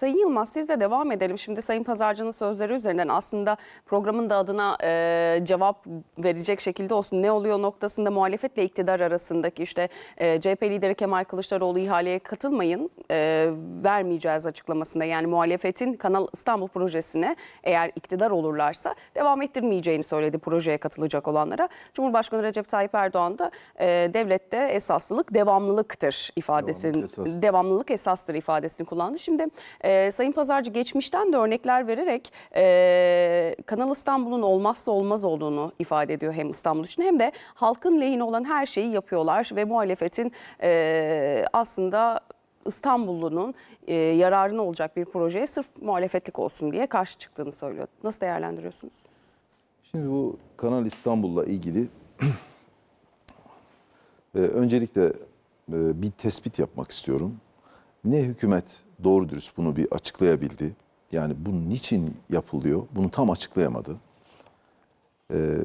Sayın Yılmaz sizle devam edelim. Şimdi Sayın Pazarcı'nın sözleri üzerinden aslında programın da adına e, cevap verecek şekilde olsun. Ne oluyor noktasında muhalefetle iktidar arasındaki işte e, CHP lideri Kemal Kılıçdaroğlu ihaleye katılmayın e, vermeyeceğiz açıklamasında. Yani muhalefetin Kanal İstanbul projesine eğer iktidar olurlarsa devam ettirmeyeceğini söyledi projeye katılacak olanlara. Cumhurbaşkanı Recep Tayyip Erdoğan da e, devlette esaslılık devamlılıktır ifadesini Devamlılık esas. devamlılık esastır ifadesini kullandı. Şimdi e, Sayın Pazarcı geçmişten de örnekler vererek e, Kanal İstanbul'un olmazsa olmaz olduğunu ifade ediyor hem İstanbul için hem de halkın lehine olan her şeyi yapıyorlar ve muhalefetin e, aslında İstanbullunun e, yararına olacak bir projeye sırf muhalefetlik olsun diye karşı çıktığını söylüyor. Nasıl değerlendiriyorsunuz? Şimdi bu Kanal İstanbul'la ilgili e, öncelikle e, bir tespit yapmak istiyorum. Ne hükümet doğru dürüst bunu bir açıklayabildi. Yani bu niçin yapılıyor bunu tam açıklayamadı. E,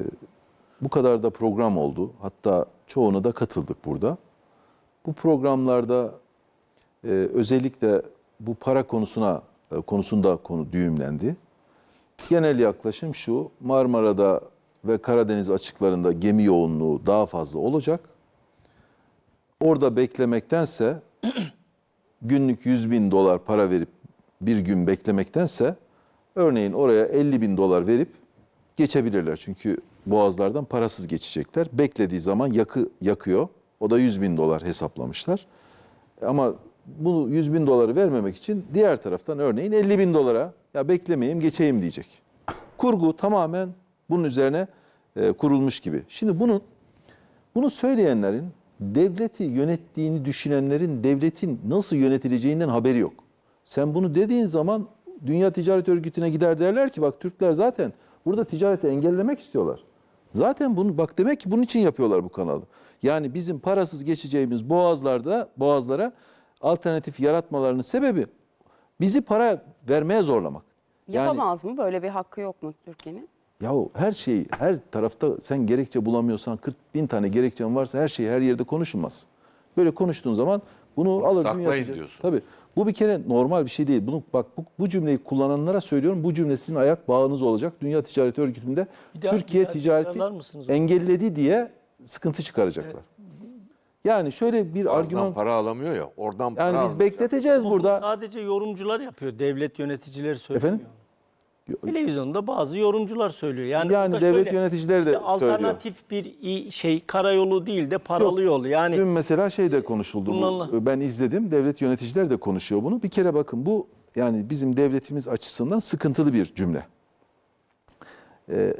bu kadar da program oldu. Hatta çoğuna da katıldık burada. Bu programlarda e, özellikle bu para konusuna e, konusunda konu düğümlendi. Genel yaklaşım şu, Marmara'da ve Karadeniz açıklarında gemi yoğunluğu daha fazla olacak. Orada beklemektense günlük 100 bin dolar para verip bir gün beklemektense örneğin oraya 50 bin dolar verip geçebilirler. Çünkü boğazlardan parasız geçecekler. Beklediği zaman yakı, yakıyor. O da 100 bin dolar hesaplamışlar. Ama bu 100 bin doları vermemek için diğer taraftan örneğin 50 bin dolara ya beklemeyeyim geçeyim diyecek. Kurgu tamamen bunun üzerine e, kurulmuş gibi. Şimdi bunun bunu söyleyenlerin devleti yönettiğini düşünenlerin devletin nasıl yönetileceğinden haberi yok. Sen bunu dediğin zaman Dünya Ticaret Örgütü'ne gider derler ki bak Türkler zaten burada ticareti engellemek istiyorlar. Zaten bunu bak demek ki bunun için yapıyorlar bu kanalı. Yani bizim parasız geçeceğimiz boğazlarda boğazlara alternatif yaratmalarının sebebi bizi para vermeye zorlamak. Yani Yapamaz mı? Böyle bir hakkı yok mu Türkiye'nin? Yahu her şey her tarafta sen gerekçe bulamıyorsan 40 bin tane gerekçen varsa her şey her yerde konuşulmaz. Böyle konuştuğun zaman bunu alır saklayın dünya- diyorsun. Tabii. Bu bir kere normal bir şey değil. Bunu bak bu, bu cümleyi kullananlara söylüyorum. Bu cümle sizin ayak bağınız olacak. Dünya Ticaret Örgütü'nde daha- Türkiye ticareti engelledi diye sıkıntı çıkaracaklar. Yani şöyle bir Ağzından argüman para alamıyor ya. Oradan para yani biz almayacak. bekleteceğiz Ama burada. Sadece yorumcular yapıyor. Devlet yöneticileri söylemiyor. Efendim? Televizyonda bazı yorumcular söylüyor. Yani, Yani devlet şöyle, yöneticileri de işte söylüyor. Alternatif bir şey karayolu değil de paralı yol. Yani Dün mesela şey de konuşuldu. bu. Kullanılan- Ben izledim. Devlet yöneticileri de konuşuyor bunu. Bir kere bakın bu yani bizim devletimiz açısından sıkıntılı bir cümle. Ee,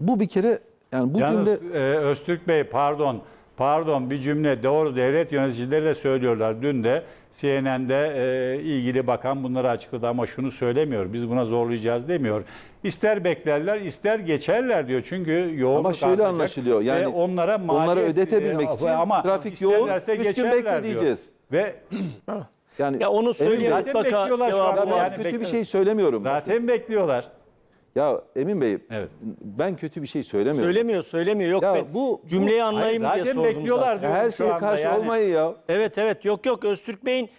bu bir kere yani bu Yalnız cümle e, Öztürk Bey pardon pardon bir cümle doğru devlet yöneticileri de söylüyorlar. Dün de CNN'de e, ilgili bakan bunları açıkladı ama şunu söylemiyor. Biz buna zorlayacağız demiyor. İster beklerler ister geçerler diyor. Çünkü yoğunluk ama şöyle artacak anlaşılıyor. Yani onlara onları maliyet, ödetebilmek e, için ama trafik yoğun, isterlerse üç gün geçerler bekle diyor. diyeceğiz. Ve yani ya onu söyleyeyim mutlaka bekliyorlar şu anda yani kötü bir bekle- şey söylemiyorum. zaten bekliyorlar. Ya Emin Bey Evet. ben kötü bir şey söylemiyorum. Söylemiyor, söylemiyor. Yok Ya ben bu- cümleyi Hayır, anlayayım diye zaten sordum bekliyorlar zaten. Ya her şu şeye anda karşı yani. olmayın ya. Evet evet yok yok Öztürk Bey'in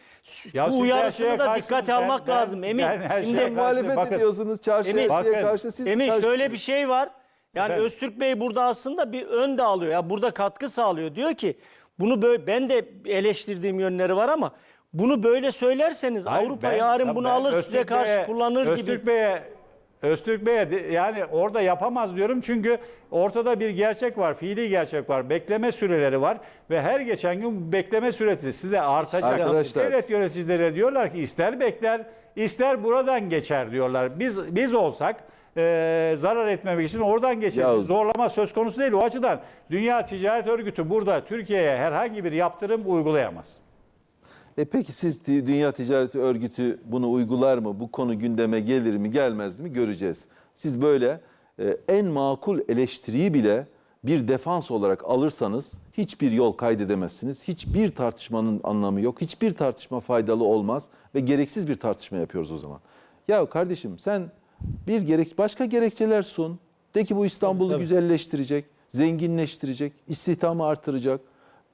Ya bu siz her uyarısını da karşısınız. dikkate Ben- almak ben- lazım. Emin, ben her şimdi karşı- Muhalefet bakın. ediyorsunuz çarşıya Emin, her şeye bakın. karşı siz Emin karşısınız. şöyle bir şey var. Yani Efendim? Öztürk Bey burada aslında bir ön de alıyor. Ya burada katkı sağlıyor. Diyor ki bunu böyle ben de eleştirdiğim yönleri var ama bunu böyle söylerseniz Hayır, Avrupa ben- yarın bunu ben alır Öztürk size karşı Bey'e- kullanır gibi. Öztürk Bey'e Öztürk Bey'e de- yani orada yapamaz diyorum çünkü ortada bir gerçek var, fiili gerçek var. Bekleme süreleri var ve her geçen gün bu bekleme süresi size artacak. Arkadaşlar. Devlet yöneticileri diyorlar ki ister bekler, ister buradan geçer diyorlar. Biz biz olsak e, zarar etmemek için oradan geçer. Ya- Zorlama söz konusu değil. O açıdan Dünya Ticaret Örgütü burada Türkiye'ye herhangi bir yaptırım uygulayamaz. E peki siz Dünya Ticaret Örgütü bunu uygular mı? Bu konu gündeme gelir mi, gelmez mi göreceğiz. Siz böyle e, en makul eleştiriyi bile bir defans olarak alırsanız hiçbir yol kaydedemezsiniz. Hiçbir tartışmanın anlamı yok. Hiçbir tartışma faydalı olmaz ve gereksiz bir tartışma yapıyoruz o zaman. Ya kardeşim sen bir gerek başka gerekçeler sun. De ki bu İstanbul'u güzelleştirecek, zenginleştirecek, istihdamı artıracak.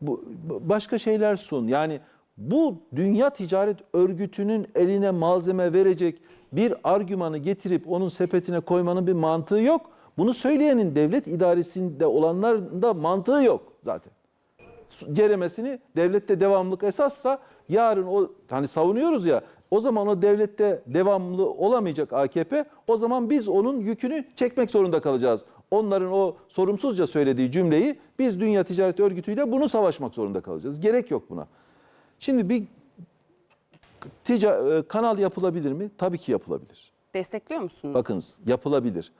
Bu- başka şeyler sun. Yani Bu Dünya Ticaret Örgütü'nün eline malzeme verecek bir argümanı getirip onun sepetine koymanın bir mantığı yok. Bunu söyleyenin devlet idaresinde olanların da mantığı yok zaten ceremesini devlette devamlılık esassa yarın o hani savunuyoruz ya o zaman o devlette devamlı olamayacak AKP o zaman biz onun yükünü çekmek zorunda kalacağız. Onların o sorumsuzca söylediği cümleyi biz Dünya Ticaret Örgütü ile bunu savaşmak zorunda kalacağız. Gerek yok buna. Şimdi bir tica- e, kanal yapılabilir mi? Tabii ki yapılabilir. Destekliyor musunuz? Bakınız yapılabilir.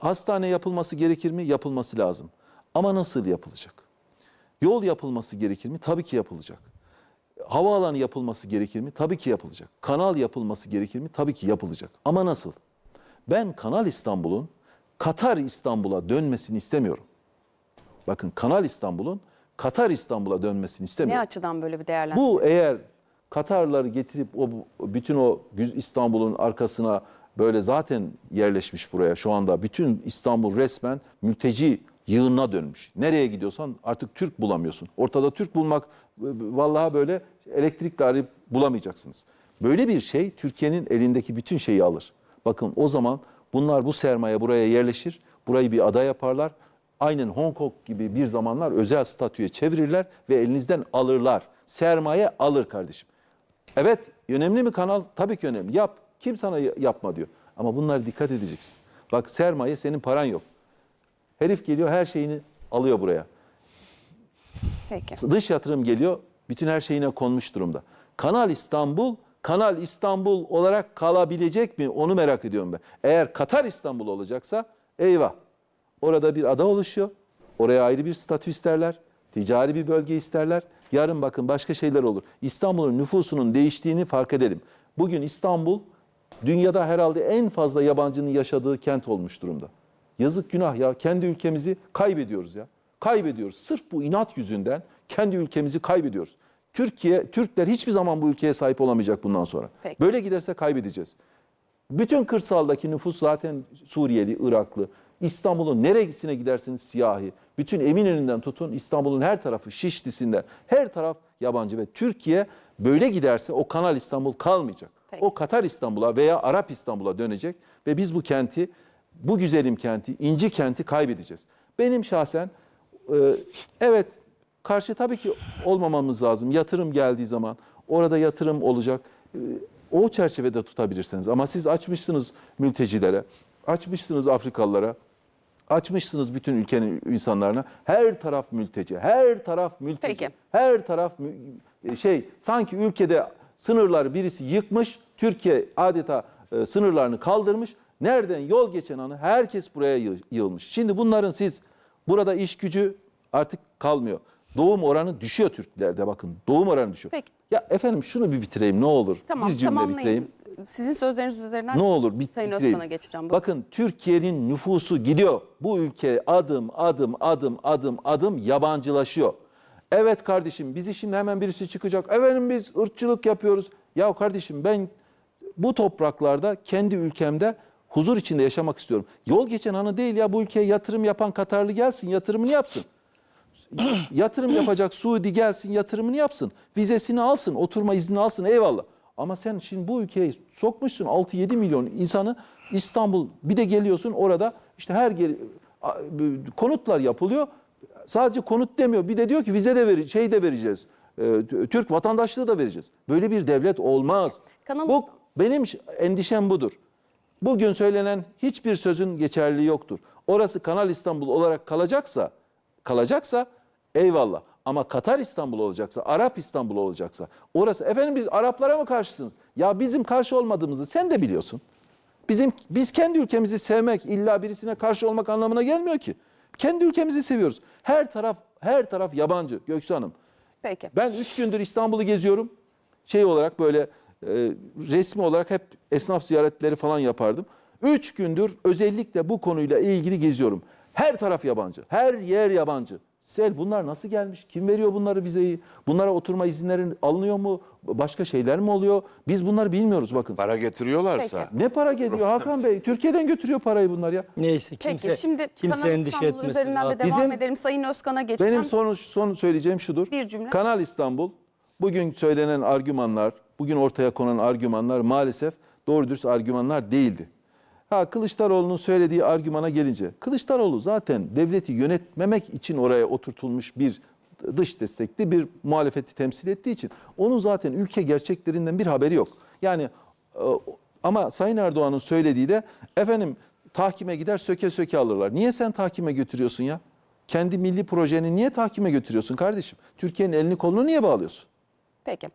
Hastane yapılması gerekir mi? Yapılması lazım. Ama nasıl yapılacak? Yol yapılması gerekir mi? Tabii ki yapılacak. Havaalanı yapılması gerekir mi? Tabii ki yapılacak. Kanal yapılması gerekir mi? Tabii ki yapılacak. Ama nasıl? Ben Kanal İstanbul'un Katar İstanbul'a dönmesini istemiyorum. Bakın Kanal İstanbul'un Katar İstanbul'a dönmesini Ne istemiyorum. açıdan böyle bir değerlendirme? Bu eğer Katarları getirip o bütün o İstanbul'un arkasına böyle zaten yerleşmiş buraya şu anda bütün İstanbul resmen mülteci yığınına dönmüş. Nereye gidiyorsan artık Türk bulamıyorsun. Ortada Türk bulmak vallahi böyle elektrikle arayıp bulamayacaksınız. Böyle bir şey Türkiye'nin elindeki bütün şeyi alır. Bakın o zaman bunlar bu sermaye buraya yerleşir. Burayı bir ada yaparlar. Aynen Hong Kong gibi bir zamanlar özel statüye çevirirler ve elinizden alırlar. Sermaye alır kardeşim. Evet önemli mi kanal? Tabii ki önemli. Yap. Kim sana ya- yapma diyor. Ama bunlara dikkat edeceksin. Bak sermaye senin paran yok. Herif geliyor her şeyini alıyor buraya. Peki. Dış yatırım geliyor. Bütün her şeyine konmuş durumda. Kanal İstanbul, Kanal İstanbul olarak kalabilecek mi? Onu merak ediyorum ben. Eğer Katar İstanbul olacaksa eyvah. Orada bir ada oluşuyor. Oraya ayrı bir statü isterler. Ticari bir bölge isterler. Yarın bakın başka şeyler olur. İstanbul'un nüfusunun değiştiğini fark edelim. Bugün İstanbul dünyada herhalde en fazla yabancının yaşadığı kent olmuş durumda. Yazık günah ya. Kendi ülkemizi kaybediyoruz ya. Kaybediyoruz. Sırf bu inat yüzünden kendi ülkemizi kaybediyoruz. Türkiye, Türkler hiçbir zaman bu ülkeye sahip olamayacak bundan sonra. Peki. Böyle giderse kaybedeceğiz. Bütün kırsaldaki nüfus zaten Suriyeli, Iraklı. İstanbul'un neresine gidersiniz siyahi. Bütün Eminönü'nden tutun İstanbul'un her tarafı Şişlisi'nden her taraf yabancı ve Türkiye böyle giderse o Kanal İstanbul kalmayacak. Peki. O Katar İstanbul'a veya Arap İstanbul'a dönecek ve biz bu kenti, bu güzelim kenti, inci kenti kaybedeceğiz. Benim şahsen e, evet karşı tabii ki olmamamız lazım. Yatırım geldiği zaman orada yatırım olacak. E, O çerçevede tutabilirsiniz. Ama siz açmışsınız mültecilere, açmışsınız Afrikalılara, açmışsınız bütün ülkenin insanlarına. Her taraf mülteci, her taraf mülteci. Peki. Her taraf mü- şey sanki ülkede sınırları birisi yıkmış, Türkiye adeta e, sınırlarını kaldırmış. Nereden yol geçen anı herkes buraya yığ- yığılmış. Şimdi bunların siz burada iş gücü artık kalmıyor. Doğum oranı düşüyor Türklerde bakın. Doğum oranı düşüyor. Peki. Ya efendim şunu bir bitireyim ne olur. Tamam bir cümle bitireyim. Sizin sözleriniz üzerinden Ne olur bit, Sayın bitireyim. Özkan'a geçeceğim. Buyurun. Bakın Türkiye'nin nüfusu gidiyor. Bu ülke adım adım adım adım adım yabancılaşıyor. Evet kardeşim bizi şimdi hemen birisi çıkacak. Efendim biz ırkçılık yapıyoruz. Ya kardeşim ben bu topraklarda kendi ülkemde huzur içinde yaşamak istiyorum. Yol geçen anı değil ya bu ülkeye yatırım yapan Katarlı gelsin yatırımını yapsın. yatırım yapacak Suudi gelsin yatırımını yapsın. Vizesini alsın, oturma izni alsın eyvallah. Ama sen şimdi bu ülkeye sokmuşsun 6-7 milyon insanı İstanbul bir de geliyorsun orada işte her gel- konutlar yapılıyor. Sadece konut demiyor. Bir de diyor ki vize de veri, şey de vereceğiz. Ee, Türk vatandaşlığı da vereceğiz. Böyle bir devlet olmaz. Kanal Bu benim endişem budur. Bugün söylenen hiçbir sözün geçerliliği yoktur. Orası Kanal İstanbul olarak kalacaksa, kalacaksa eyvallah. Ama Katar İstanbul olacaksa, Arap İstanbul olacaksa, orası efendim biz Araplara mı karşısınız? Ya bizim karşı olmadığımızı sen de biliyorsun. Bizim biz kendi ülkemizi sevmek illa birisine karşı olmak anlamına gelmiyor ki. Kendi ülkemizi seviyoruz. Her taraf her taraf yabancı Göksu Hanım. Peki. Ben üç gündür İstanbul'u geziyorum. Şey olarak böyle e, resmi olarak hep esnaf ziyaretleri falan yapardım. Üç gündür özellikle bu konuyla ilgili geziyorum. Her taraf yabancı. Her yer yabancı. Sel bunlar nasıl gelmiş? Kim veriyor bunları vizeyi? Bunlara oturma izinleri alınıyor mu? Başka şeyler mi oluyor? Biz bunları bilmiyoruz bakın. Para getiriyorlarsa. Ne para geliyor Hakan Bey? Türkiye'den götürüyor parayı bunlar ya. Neyse kimse Peki şimdi kimse Kanal endişe İstanbul etmesin. üzerinden de devam Bizim- edelim. Sayın Özkan'a geçeceğim. Benim son, son söyleyeceğim şudur. Bir cümle. Kanal İstanbul bugün söylenen argümanlar, bugün ortaya konan argümanlar maalesef doğru dürüst argümanlar değildi. Ha Kılıçdaroğlu'nun söylediği argümana gelince, Kılıçdaroğlu zaten devleti yönetmemek için oraya oturtulmuş bir dış destekli bir muhalefeti temsil ettiği için onun zaten ülke gerçeklerinden bir haberi yok. Yani e, ama Sayın Erdoğan'ın söylediği de efendim tahkime gider söke söke alırlar. Niye sen tahkime götürüyorsun ya? Kendi milli projeni niye tahkime götürüyorsun kardeşim? Türkiye'nin elini kolunu niye bağlıyorsun? Peki.